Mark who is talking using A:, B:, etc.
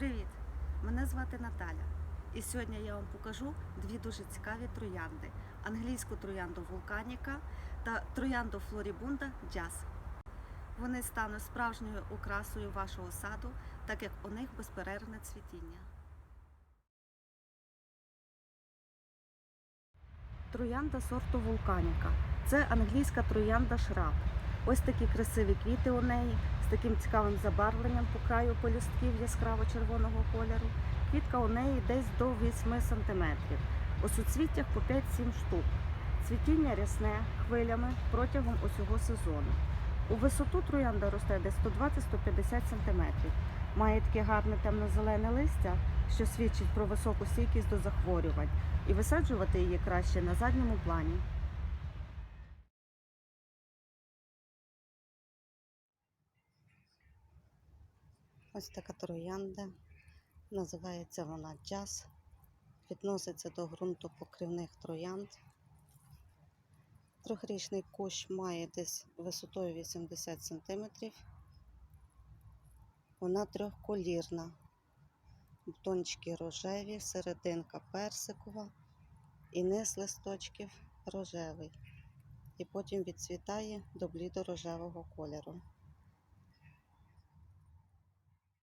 A: Привіт! Мене звати Наталя. І сьогодні я вам покажу дві дуже цікаві троянди: англійську троянду Вулканіка та троянду Флорібунда Джаз. Вони стануть справжньою окрасою вашого саду, так як у них безперервне цвітіння. Троянда сорту Вулканіка. Це англійська троянда шраб. Ось такі красиві квіти у неї таким цікавим забарвленням по краю полюстків яскраво-червоного кольору. Квітка у неї десь до 8 см. У суцвіттях по 5-7 штук. Цвітіння рясне хвилями протягом усього сезону. У висоту троянда росте десь 120-150 см. Має таке гарне темно-зелене листя, що свідчить про високу стійкість до захворювань, і висаджувати її краще на задньому плані. Ось така троянда. Називається вона джаз. Відноситься до ґрунтопокривних троянд. Трьохрічний кущ має десь висотою 80 см. Вона трьохколірна. Бутончики рожеві, серединка персикова і низ листочків рожевий. І потім відцвітає до блідо-рожевого кольору.